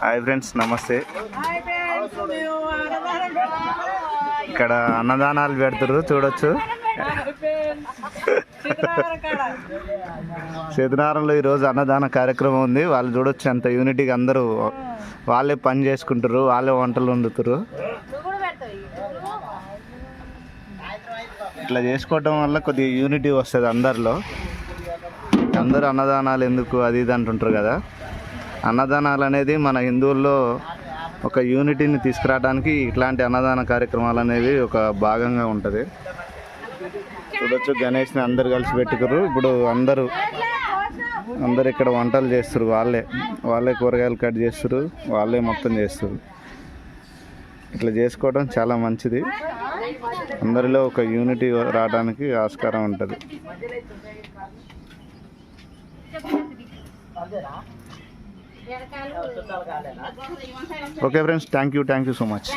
Hi friends నమస్తే ఇక్కడ అన్నదానాలు పెడుతురు చూడొచ్చు సీతనారంలో ఈరోజు అన్నదాన కార్యక్రమం ఉంది వాళ్ళు చూడొచ్చు అంత యూనిటీగా అందరూ వాళ్ళే పని చేసుకుంటారు వాళ్ళే వంటలు వండుతారు ఇట్లా చేసుకోవటం వల్ల కొద్దిగా యూనిటీ వస్తుంది అందరిలో అందరూ అన్నదానాలు ఎందుకు అది ఇది అంటుంటారు కదా అన్నదానాలు అనేది మన హిందువుల్లో ఒక యూనిటీని తీసుకురావడానికి ఇట్లాంటి అన్నదాన కార్యక్రమాలు అనేవి ఒక భాగంగా ఉంటుంది చూడొచ్చు గణేష్ని అందరు కలిసి పెట్టుకురు ఇప్పుడు అందరూ అందరు ఇక్కడ వంటలు చేస్తారు వాళ్ళే వాళ్ళే కూరగాయలు కట్ చేస్తారు వాళ్ళే మొత్తం చేస్తారు ఇట్లా చేసుకోవడం చాలా మంచిది అందరిలో ఒక యూనిటీ రావడానికి ఆస్కారం ఉంటుంది Okay friends, thank you so much.